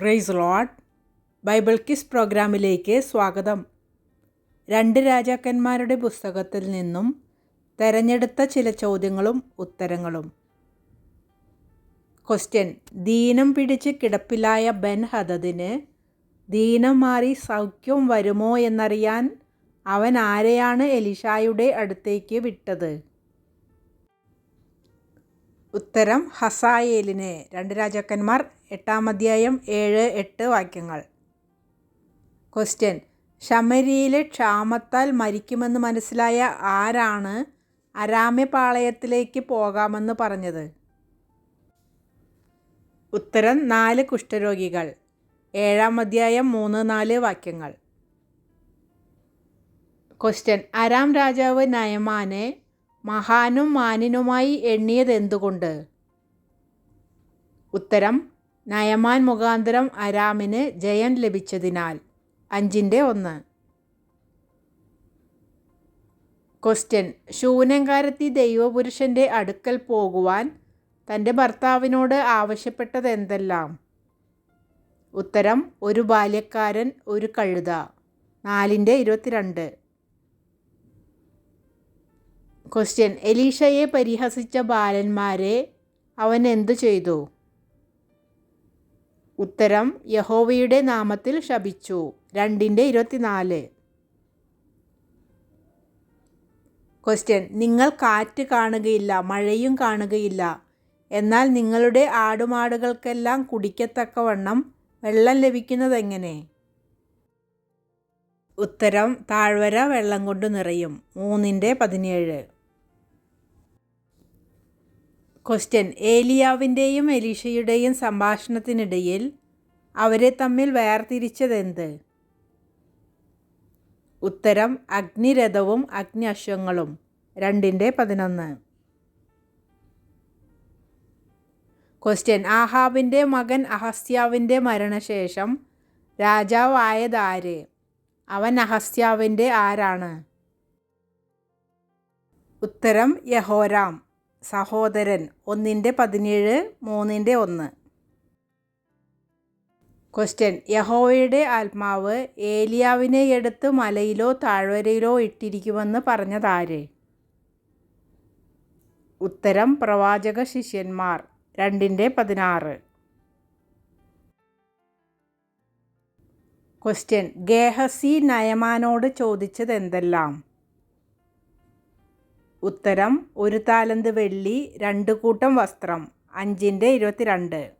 Price load Bible kiss പ്രോഗ്രാമിലേക്ക് സ്വാഗതം. രണ്ട് രാജാക്കന്മാരുടെ പുസ്തകത്തിൽ നിന്നും തെരഞ്ഞെടുത്ത ചില ചോദ്യങ്ങളും ഉത്തരങ്ങളും. ക്വസ്റ്റ്യൻ ദീനം പിടിച്ച് കിടപ്പിലായ ബെൻ ഹദദിന് ദീനം മാറി സൗഖ്യം വരുമോ എന്നറിയാൻ അവൻ ആരെയാണ് എലിഷായുടെ അടുത്തേക്ക് വിട്ടത്? ഉത്തരം ഹസായേലിനെ. രണ്ട് രാജാക്കന്മാർ എട്ടാം അധ്യായം ഏഴ് എട്ട് വാക്യങ്ങൾ. ക്വസ്റ്റ്യൻ ശമരിയിലെ ക്ഷാമത്താൽ മരിക്കുമെന്ന് മനസ്സിലായ ആരാണ് അരാമ്യപാളയത്തിലേക്ക് പോകാമെന്ന് പറഞ്ഞത്? ഉത്തരം നാല് കുഷ്ഠരോഗികൾ. ഏഴാം അധ്യായം മൂന്ന് നാല് വാക്യങ്ങൾ. ക്വസ്റ്റ്യൻ അരാം രാജാവ് നയമാനെ മഹാനും മാനിനുമായി എണ്ണിയതെന്തുകൊണ്ട്? ഉത്തരം നയമാൻ മുഖാന്തരം അരാമിന് ജയം ലഭിച്ചതിനാൽ. അഞ്ചിന്റെ ഒന്ന്. ക്വസ്റ്റ്യൻ ശൂനങ്കാരത്തി ദൈവപുരുഷന്റെ അടുക്കൽ പോകുവാൻ തന്റെ ഭർത്താവിനോട് ആവശ്യപ്പെട്ടത് എന്തെല്ലാം ഉത്തരം ഒരു ബാല്യക്കാരൻ ഒരു കഴുത. നാലിന്റെ ഇരുപത്തിരണ്ട്. ക്വസ്റ്റ്യൻ എലീഷയെ പരിഹസിച്ച ബാലന്മാരെ അവൻ എന്തു ചെയ്തു? ഉത്തരം. യഹോവയുടെ നാമത്തിൽ ശപിച്ചു. രണ്ടിന്റെ ഇരുപത്തിനാല്. ക്വസ്റ്റ്യൻ നിങ്ങൾ കാറ്റ് കാണുകയില്ല മഴയും കാണുകയില്ല. എന്നാൽ നിങ്ങളുടെ ആടുമാടുകൾക്കെല്ലാം കുടിക്കത്തക്കവണ്ണം വെള്ളം ലഭിക്കുന്നതെങ്ങനെ? ഉത്തരം. താഴ്വര വെള്ളം കൊണ്ട് നിറയും. മൂന്നിന്റെ പതിനേഴ്. ക്വസ്റ്റ്യൻ ഏലിയാവിന്റെയും എലീഷയുടെയും സംഭാഷണത്തിനിടയിൽ അവരെ തമ്മിൽ വേർതിരിച്ചതെന്ത്? ഉത്തരം അഗ്നിരഥവും അഗ്നി അശ്വങ്ങളും രണ്ടിന്റെ പതിനൊന്ന്. ക്വസ്റ്റ്യൻ ആഹാബിന്റെ മകൻ അഹസ്യാവിന്റെ മരണശേഷം രാജാവായതാര്? അവൻ അഹസ്യാവിന്റെ ആരാണ്? ഉത്തരം യഹോരാം. സഹോദരൻ ഒന്നിന്റെ പതിനേഴ് മൂന്നിന്റെ ഒന്ന്. ക്വസ്റ്റ്യൻ യഹോവയുടെ ആത്മാവ് ഏലിയാവിനെ എടുത്ത് മലയിലോ താഴ്വരയിലോ ഇട്ടിരിക്കുമെന്ന് പറഞ്ഞതാര്? ഉത്തരം പ്രവാചക ശിഷ്യന്മാർ. രണ്ടിന്റെ പതിനാറ്. ക്വസ്റ്റ്യൻ ഗേഹസി നയമാനോട് ചോദിച്ചത് എന്തെല്ലാം ഉത്തരം ഒരു താലന്ത് വെള്ളി രണ്ട് കൂട്ടം വസ്ത്രം. അഞ്ചിന്റെ ഇരുപത്തിരണ്ട്.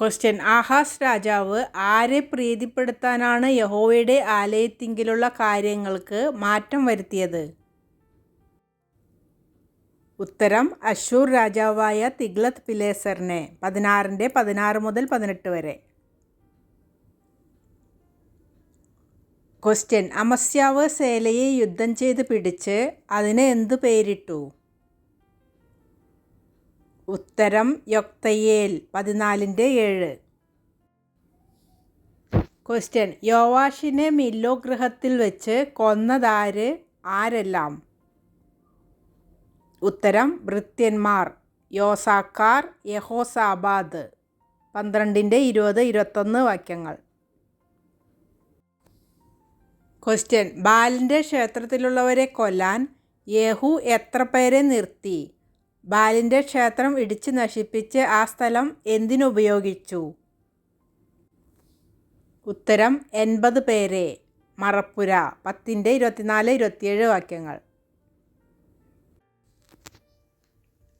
ക്വസ്റ്റ്യൻ ആഹാസ് രാജാവ് ആരെ പ്രീതിപ്പെടുത്താനാണ് യഹോവയുടെ ആലയത്തിങ്കിലുള്ള കാര്യങ്ങൾക്ക് മാറ്റം വരുത്തിയത്? ഉത്തരം അശൂർ രാജാവായ തിഗ്ലത്ത് പിലേസറിനെ പതിനാറിന്റെ പതിനാറ് മുതൽ പതിനെട്ട് വരെ. ക്വസ്റ്റ്യൻ. അമസ്യാവ് സേലയെ യുദ്ധം ചെയ്ത് പിടിച്ച് അതിന് എന്തു പേരിട്ടു? ഉത്തരം യൊക്തയേൽ പതിനാലിന്റെ ഏഴ്. ക്വസ്റ്റ്യൻ. യോവാഷിനെ മില്ലോ ഗൃഹത്തിൽ വെച്ച് കൊന്നതാര്? ആരെല്ലാം? ഉത്തരം ഭൃത്യന്മാർ. യോസാക്കാർ യഹോസാബാദ്. പന്ത്രണ്ടിന്റെ ഇരുപത് ഇരുപത്തൊന്ന് വാക്യങ്ങൾ. ക്വസ്റ്റ്യൻ ബാലിന്റെ ക്ഷേത്രത്തിലുള്ളവരെ കൊല്ലാൻ യേഹു എത്ര പേരെ നിർത്തി? ബാലിന്റെ ക്ഷേത്രം ഇടിച്ച് നശിപ്പിച്ച് ആ സ്ഥലം എന്തിനുപയോഗിച്ചു? ഉത്തരം എൺപത് പേരെ. മറപ്പുര. പത്തിന്റെ ഇരുപത്തിനാല് ഇരുപത്തിയേഴ് വാക്യങ്ങൾ.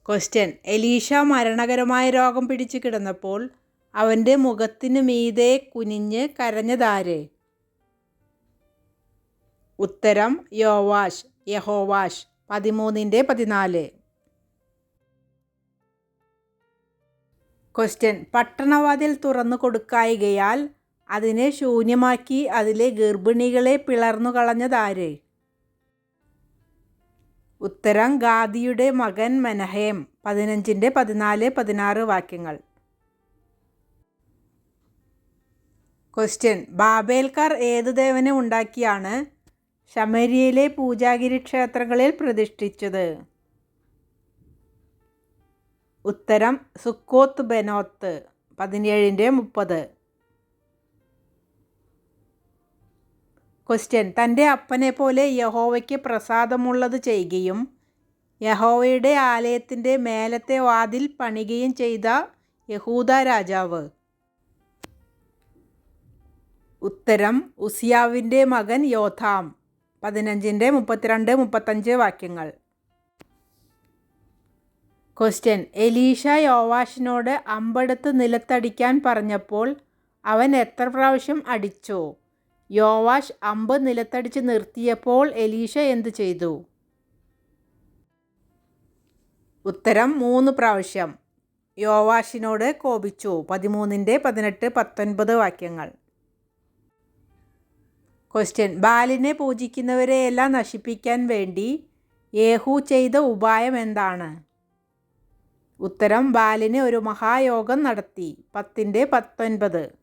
ക്വസ്റ്റ്യൻ എലീഷ മരണകരമായ രോഗം പിടിച്ചു കിടന്നപ്പോൾ അവന്റെ മുഖത്തിന് മീതെ കുനിഞ്ഞ് കരഞ്ഞതാര്? ഉത്തരം യോവാഷ് യഹോവാഷ് പതിമൂന്നിന്റെ പതിനാല്. ക്വസ്റ്റ്യൻ പട്ടണവാതിൽ തുറന്നു കൊടുക്കായികയാൽ അതിനെ ശൂന്യമാക്കി അതിലെ ഗർഭിണികളെ പിളർന്നു കളഞ്ഞതാര് ഉത്തരം ഗാദിയുടെ മകൻ മെനഹേം. പതിനഞ്ചിന്റെ പതിനാല് പതിനാറ് വാക്യങ്ങൾ. ക്വസ്റ്റ്യൻ ബാബേൽക്കാർ ഏത് ദേവനെ ഉണ്ടാക്കിയാണ് ശമരിയയിലെ പൂജാഗിരി ക്ഷേത്രങ്ങളിൽ പ്രതിഷ്ഠിച്ചത്. ഉത്തരം സുക്കോത്ത് ബെനോത്ത് പതിനേഴിന്റെ മുപ്പത്. ക്വസ്റ്റ്യൻ തന്റെ അപ്പനെ പോലെ യഹോവയ്ക്ക് പ്രസാദമുള്ളത് ചെയ്യുകയും യഹോവയുടെ ആലയത്തിന്റെ മേലത്തെ വാതിൽ പണികയും ചെയ്ത യഹൂദ രാജാവ്. ഉത്തരം ഉസിയാവിന്റെ മകൻ യോഥാം. പതിനഞ്ചിന്റെ മുപ്പത്തിരണ്ട് മുപ്പത്തഞ്ച് വാക്യങ്ങൾ. ക്വസ്റ്റ്യൻ എലീഷ യോവാഷിനോട് അമ്പെടുത്ത് നിലത്തടിക്കാൻ പറഞ്ഞപ്പോൾ അവൻ എത്ര പ്രാവശ്യം അടിച്ചു? യോവാഷ് അമ്പ് നിലത്തടിച്ച് നിർത്തിയപ്പോൾ എലീഷ എന്ത് ചെയ്തു? ഉത്തരം മൂന്ന് പ്രാവശ്യം. യോവാഷിനോട് കോപിച്ചു. പതിമൂന്നിന്റെ പതിനെട്ട് പത്തൊൻപത് വാക്യങ്ങൾ. ക്വസ്റ്റ്യൻ ബാലിനെ പൂജിക്കുന്നവരെയെല്ലാം നശിപ്പിക്കാൻ വേണ്ടി യേഹു ചെയ്ത ഉപായം എന്താണ്? ഉത്തരം ബാലിന് ഒരു മഹായോഗം നടത്തി. പത്തിന്റെ പത്തൊൻപത്.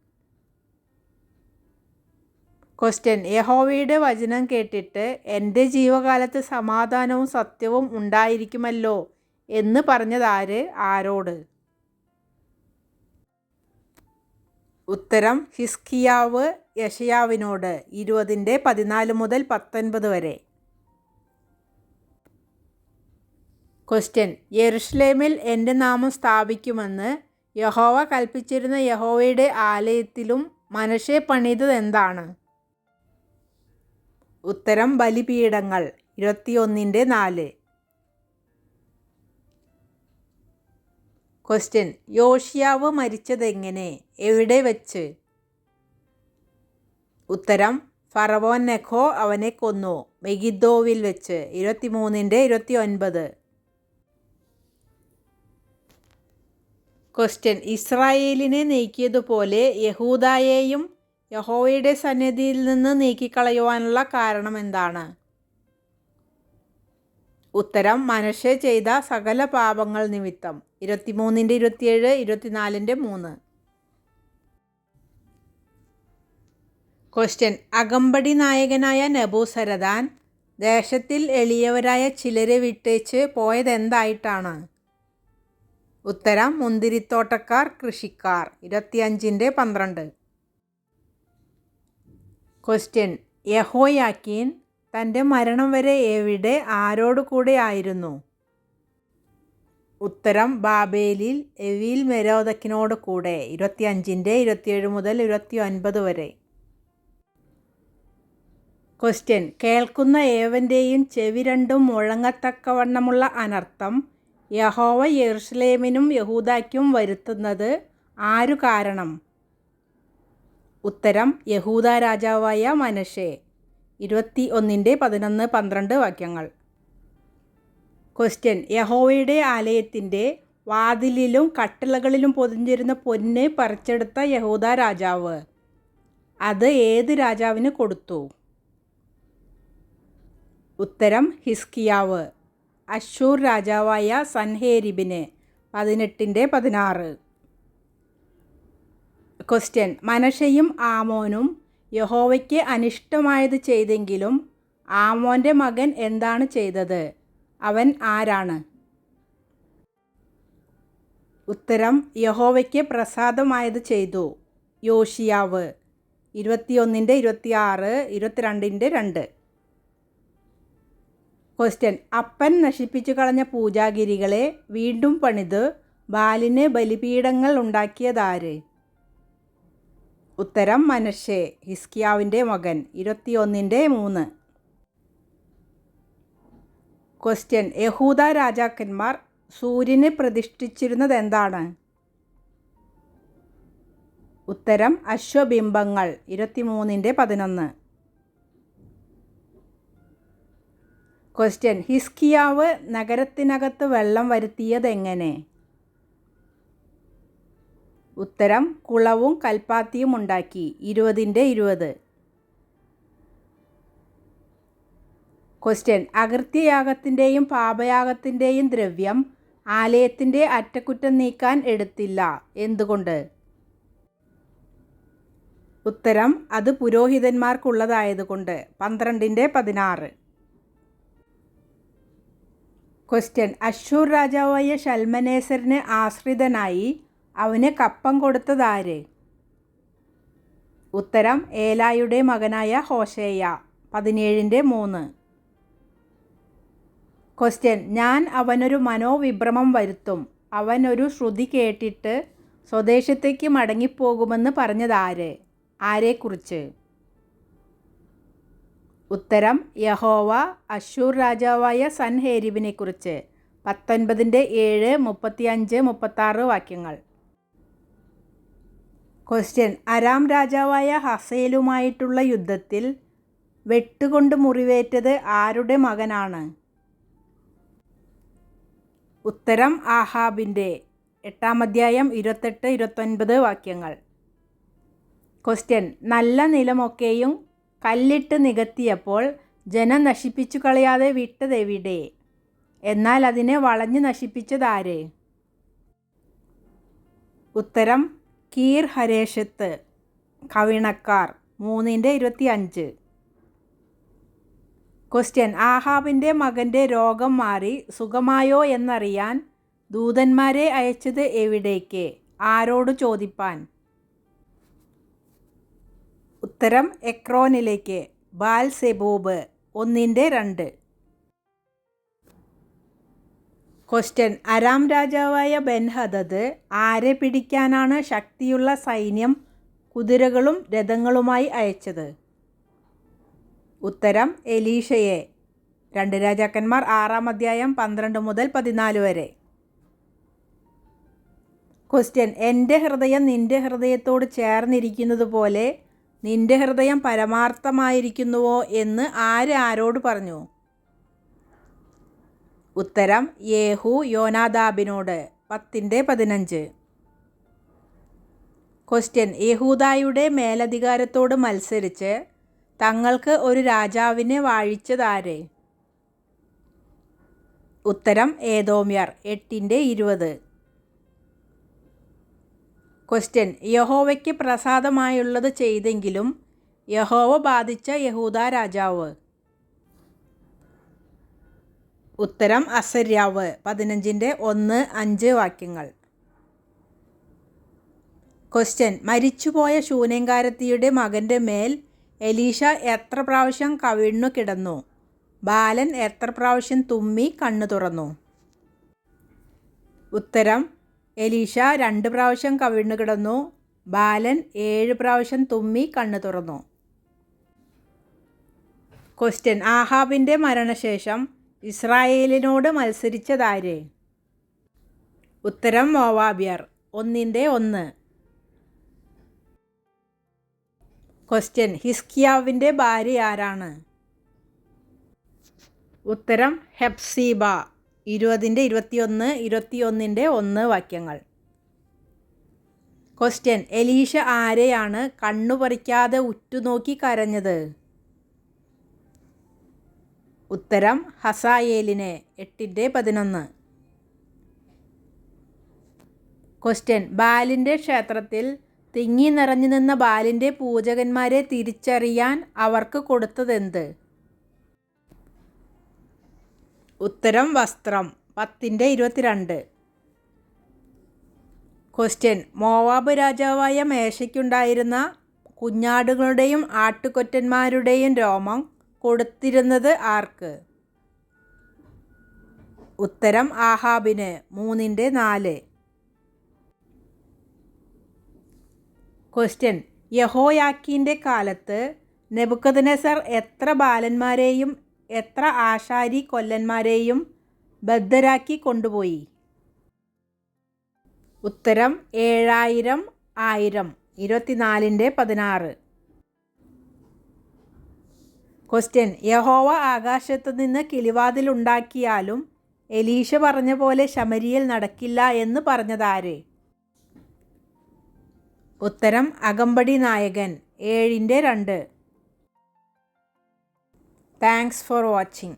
ക്വസ്റ്റ്യൻ യഹോവയുടെ വചനം കേട്ടിട്ട് എന്റെ ജീവകാലത്ത് സമാധാനവും സത്യവും ഉണ്ടായിരിക്കുമല്ലോ എന്ന് പറഞ്ഞതാര്? ആരോട്? ഉത്തരം ഹിസ്കിയാവ് യഷയാവിനോട് ഇരുപതിന്റെ പതിനാല് മുതൽ പത്തൊൻപത് വരെ. ക്വസ്റ്റ്യൻ യെറുഷലേമിൽ എന്റെ നാമം സ്ഥാപിക്കുമെന്ന് യഹോവ കൽപ്പിച്ചിരുന്ന യഹോവയുടെ ആലയത്തിലും മനഷെ പണിതത് എന്താണ്? ഉത്തരം ബലിപീഠങ്ങൾ ഇരുപത്തിയൊന്നിന്റെ നാല്. ക്വസ്റ്റ്യൻ യോഷിയാവ് മരിച്ചതെങ്ങനെ? എവിടെ വെച്ച്? ഉത്തരം. ഫറവോൻ നെഖോ അവനെ കൊന്നു. മെഗിദോവിൽ വെച്ച്. ഇരുപത്തിമൂന്നിന്റെ ഇരുപത്തി ഒൻപത് ക്വസ്റ്റ്യൻ ഇസ്രായേലിനെ നീക്കിയതുപോലെ യഹൂദായെയും യഹോവയുടെ സന്നിധിയിൽ നിന്ന് നീക്കിക്കളയുവാനുള്ള കാരണം എന്താണ്? ഉത്തരം മനുഷ്യ ചെയ്ത സകല പാപങ്ങൾ നിമിത്തം. ഇരുപത്തിമൂന്നിന്റെ ഇരുപത്തിയേഴ് ഇരുപത്തിനാലിന്റെ മൂന്ന്. ക്വസ്റ്റ്യൻ അകമ്പടി നായകനായ നബൂസരദാൻ ദേശത്തിൽ എളിയവരായ ചിലരെ വിട്ടേച്ച് പോയതെന്തായിട്ടാണ്? ഉത്തരം മുന്തിരിത്തോട്ടക്കാർ കൃഷിക്കാർ. ഇരുപത്തിയഞ്ചിന്റെ പന്ത്രണ്ട്. ക്വസ്റ്റ്യൻ യഹോയാക്കീൻ തന്റെ മരണം വരെ എവിടെ? ആരോട് കൂടെ ആയിരുന്നു? ഉത്തരം ബാബേലിൽ എവിൽ മെരോദക്കിനോട് കൂടെ. ഇരുപത്തിയഞ്ചിന്റെ ഇരുപത്തിയേഴ് മുതൽ ഇരുപത്തി ഒൻപത് വരെ. ക്വസ്റ്റ്യൻ കേൾക്കുന്ന ഏവന്റെയും ചെവി രണ്ടും മുഴങ്ങത്തക്കവണ്ണമുള്ള അനർത്ഥം യഹോവ യെറുഷലേമിനും യഹൂദയ്ക്കും വരുത്തുന്നത് ആരു കാരണം? ഉത്തരം യഹൂദ രാജാവായ മനഷെ ഇരുപത്തി ഒന്നിന്റെ പതിനൊന്ന് പന്ത്രണ്ട് വാക്യങ്ങൾ. ക്വസ്റ്റ്യൻ യഹോവയുടെ ആലയത്തിന്റെ വാതിലിലും കട്ടിളകളിലും പൊതിഞ്ഞിരുന്ന പൊന്ന് പറിച്ചെടുത്ത യഹൂദ രാജാവ്. അത് ഏത് രാജാവിന് കൊടുത്തു? ഉത്തരം ഹിസ്കിയാവ്. അശൂർ രാജാവായ സൻഹേരിബിന് പതിനെട്ടിന്റെ പതിനാറ്. ക്വസ്റ്റ്യൻ മനഷയും ആമോനും യഹോവയ്ക്ക് അനിഷ്ടമായത് ചെയ്തെങ്കിലും ആമോന്റെ മകൻ എന്താണ് ചെയ്തത്? അവൻ ആരാണ്? ഉത്തരം യഹോവയ്ക്ക് പ്രസാദമായത് ചെയ്തു. യോഷിയാവ് ഇരുപത്തിയൊന്നിന്റെ ഇരുപത്തിയാറ് ഇരുപത്തിരണ്ടിന്റെ രണ്ട്. ക്വസ്റ്റ്യൻ അപ്പൻ നശിപ്പിച്ചു കളഞ്ഞ പൂജാഗിരികളെ വീണ്ടും പണിത് ബാലിന് ബലിപീഠങ്ങൾ ഉണ്ടാക്കിയതാര്? ഉത്തരം മനഷെ ഹിസ്കിയാവിന്റെ മകൻ ഇരുപത്തിയൊന്നിന്റെ മൂന്ന്. ക്വസ്റ്റ്യൻ യഹൂദ രാജാക്കന്മാർ സൂര്യനെ പ്രതിഷ്ഠിച്ചിരുന്നത് എന്താണ് ഉത്തരം അശ്വബിംബങ്ങൾ ഇരുപത്തിമൂന്നിന്റെ പതിനൊന്ന്. ക്വസ്റ്റ്യൻ ഹിസ്കിയാവ് നഗരത്തിനകത്ത് വെള്ളം വരുത്തിയതെങ്ങനെ? ഉത്തരം കുളവും കൽപ്പാത്തിയും ഉണ്ടാക്കി. ഇരുപതിന്റെ ഇരുപത്. ക്വസ്റ്റ്യൻ അകൃത്യയാഗത്തിന്റെയും പാപയാഗത്തിന്റെയും ദ്രവ്യം ആലയത്തിന്റെ അറ്റകുറ്റം നീക്കാൻ എടുത്തില്ല. എന്തുകൊണ്ട്? ഉത്തരം അത് പുരോഹിതന്മാർക്കുള്ളതായതുകൊണ്ട്. പന്ത്രണ്ടിന്റെ പതിനാറ്. ക്വസ്റ്റ്യൻ അശൂർ രാജാവായ ഷൽമനേസറിന് ആശ്രിതനായി അവന് കപ്പം കൊടുത്തതാര്? ഉത്തരം ഏലായുടെ മകനായ ഹോഷേയ പതിനേഴിന്റെ മൂന്ന്. ക്വസ്റ്റ്യൻ ഞാൻ അവനൊരു മനോവിഭ്രമം വരുത്തും. അവനൊരു ശ്രുതി കേട്ടിട്ട് സ്വദേശത്തേക്ക് മടങ്ങിപ്പോകുമെന്ന് പറഞ്ഞതാര്? ആരെക്കുറിച്ച്? ഉത്തരം യഹോവ അശൂർ രാജാവായ സൻഹേരിബിനെക്കുറിച്ച് പത്തൊൻപതിന്റെ ഏഴ് മുപ്പത്തിയഞ്ച് മുപ്പത്താറ് വാക്യങ്ങൾ. ക്വസ്റ്റ്യൻ അരാം രാജാവായ ഹസേലുമായിട്ടുള്ള യുദ്ധത്തിൽ വെട്ടുകൊണ്ട് മുറിവേറ്റത് ആരുടെ മകനാണ്? ഉത്തരം ആഹാബിന്റെ. എട്ടാം അധ്യായം ഇരുപത്തെട്ട് ഇരുപത്തൊൻപത് വാക്യങ്ങൾ. ക്വസ്റ്റ്യൻ നല്ല നിലമൊക്കെയും കല്ലിട്ട് നികത്തിയപ്പോൾ ജനം നശിപ്പിച്ചു കളയാതെ വിട്ടതെവിടെ എന്നാൽ അതിനെ വളഞ്ഞു നശിപ്പിച്ചതാര് ഉത്തരം കീർ ഹരേഷത്ത് കവിണക്കാർ മൂന്നിന്റെ ഇരുപത്തി അഞ്ച് ക്വസ്റ്റ്യൻ ആഹാബിന്റെ മകന്റെ രോഗം മാറി സുഖമായോ എന്നറിയാൻ ദൂതന്മാരെ അയച്ചത് എവിടേക്ക്? ആരോട് ചോദിപ്പാൻ? ഉത്തരം എക്രോനിലേക്ക്. ബാൽ സെബൂബ് ഒന്നിന്റെ രണ്ട്. ക്വസ്റ്റ്യൻ അരാം രാജാവായ ബെൻഹദദ് ആരെ പിടിക്കാനാണ് ശക്തിയുള്ള സൈന്യം കുതിരകളും രഥങ്ങളുമായി അയച്ചത്? ഉത്തരം എലീഷയെ. രണ്ട് രാജാക്കന്മാർ ആറാം അധ്യായം പന്ത്രണ്ട് മുതൽ പതിനാല് വരെ. ക്വസ്റ്റ്യൻ എന്റെ ഹൃദയം നിന്റെ ഹൃദയത്തോട് ചേർന്നിരിക്കുന്നത് പോലെ നിന്റെ ഹൃദയം പരമാർത്ഥമായിരിക്കുന്നുവോ എന്ന് ആര് ആരോട് പറഞ്ഞു? ഉത്തരം യേഹു യോനാദാബിനോട് പത്തിന്റെ പതിനഞ്ച്. ക്വസ്റ്റ്യൻ യഹൂദായുടെ മേലധികാരത്തോട് മത്സരിച്ച് തങ്ങൾക്ക് ഒരു രാജാവിനെ വാഴിച്ചതാരേ? ഉത്തരം ഏതോമ്യർ എട്ടിന്റെ ഇരുപത്. ക്വസ്റ്റ്യൻ യഹോവയ്ക്ക് പ്രസാദമായുള്ളത് ചെയ്തെങ്കിലും യഹോവ ബാധിച്ച യഹൂദ രാജാവ്. ഉത്തരം അസര്യാവ്. പതിനഞ്ചിന്റെ ഒന്ന് അഞ്ച് വാക്യങ്ങൾ. ക്വസ്റ്റ്യൻ മരിച്ചുപോയ ശൂന്യങ്കാരത്തിയുടെ മകന്റെ മേൽ എലീഷ എത്ര പ്രാവശ്യം കവിണ്ണു കിടന്നു? ബാലൻ എത്ര പ്രാവശ്യം തുമ്മി കണ്ണു തുറന്നു? ഉത്തരം. എലീഷ രണ്ട് പ്രാവശ്യം കവിണ്ണു കിടന്നു. ബാലൻ ഏഴ് പ്രാവശ്യം തുമ്മി കണ്ണു തുറന്നു. ക്വസ്റ്റ്യൻ ആഹാബിന്റെ മരണശേഷം ഇസ്രായേലിനോട് മത്സരിച്ചതാര്? ഉത്തരം മോവാബിയർ. ഒന്നിന്റെ ഒന്ന്. ക്വസ്റ്റ്യൻ ഹിസ്കിയാവിന്റെ ഭാര്യ ആരാണ്? ഉത്തരം ഹെപ്സീബ. ഇരുപതിന്റെ ഇരുപത്തിയൊന്ന് ഇരുപത്തിയൊന്നിന്റെ ഒന്ന് വാക്യങ്ങൾ. ക്വസ്റ്റ്യൻ എലീഷ ആരെയാണ് കണ്ണു പറിക്കാതെ ഉറ്റുനോക്കി കരഞ്ഞത്? ഉത്തരം ഹസായേലിന് എട്ടിന്റെ പതിനൊന്ന്. ക്വസ്റ്റ്യൻ ബാലിന്റെ ക്ഷേത്രത്തിൽ തിങ്ങി നിറഞ്ഞു നിന്ന ബാലിന്റെ പൂജകന്മാരെ തിരിച്ചറിയാൻ അവർക്ക് കൊടുത്തതെന്ത്? ഉത്തരം വസ്ത്രം. പത്തിന്റെ ഇരുപത്തിരണ്ട്. ക്വസ്റ്റ്യൻ മോവാബ് രാജാവായ മേശയ്ക്കുണ്ടായിരുന്ന കുഞ്ഞാടുകളുടെയും ആട്ടുകൊറ്റന്മാരുടെയും രോമം കൊടുത്തിരുന്നത് ആർക്ക്? ഉത്തരം ആഹാബിന് മൂന്നിന്റെ നാല്. ക്വസ്റ്റ്യൻ യഹോയാക്കിന്റെ കാലത്ത് നെബുക്കദ്നെസർ എത്ര ബാലന്മാരെയും എത്ര ആശാരി കൊല്ലന്മാരെയും ബദ്ധരാക്കി കൊണ്ടുപോയി? ഉത്തരം ഏഴായിരം ആയിരം. ഇരുപത്തിനാലിന്റെ പതിനാറ്. ക്വസ്റ്റ്യൻ യഹോവ ആകാശത്തു നിന്ന് കിളിവാതിലുണ്ടാക്കിയാലും എലീഷ പറഞ്ഞ പോലെ ശമരിയിൽ നടക്കില്ല എന്ന് പറഞ്ഞതാര്? ഉത്തരം അകമ്പടി നായകൻ. ഏഴിന്റെ രണ്ട്. Thanks for watching